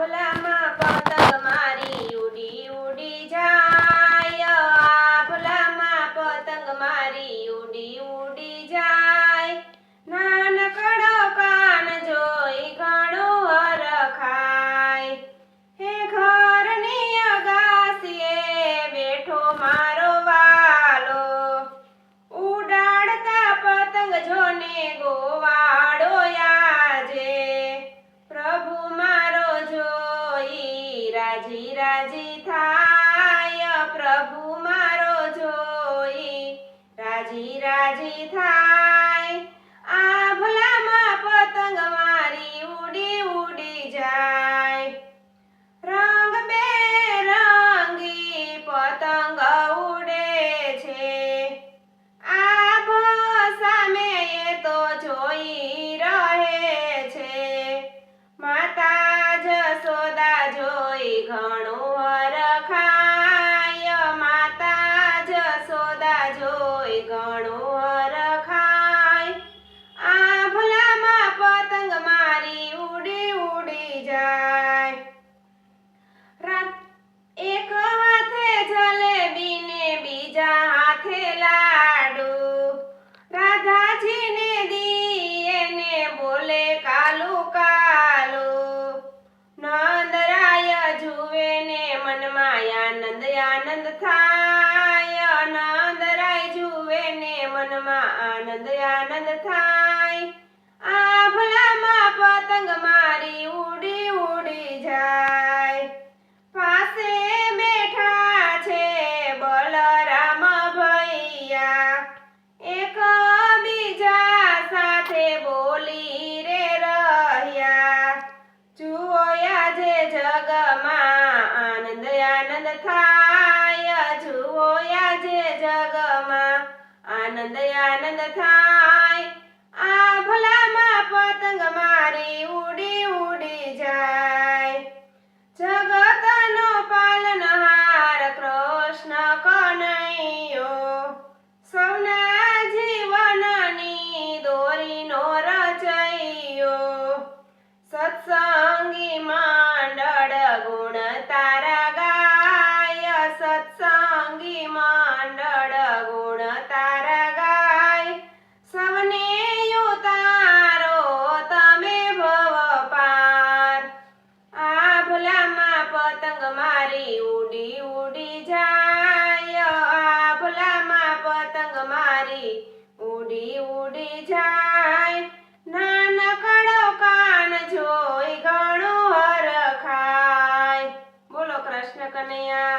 Hola. રાજી રાજી થાય પ્રભુ મારો જોઈ. રાજી રાજી થાય સાથે લાડુ. રાધાજીને દીએ ને બોલે કાલુ કાલુ. નંદરાય જુએ ને મનમાં આનંદ આનંદ થાય. નંદરાય જુએ ને મનમાં આનંદ આનંદ થાય. આ ભલામાં પતંગ મારી ઉડ આનંદ થાય. આ ભલામાં પતંગ મારી કનૈયા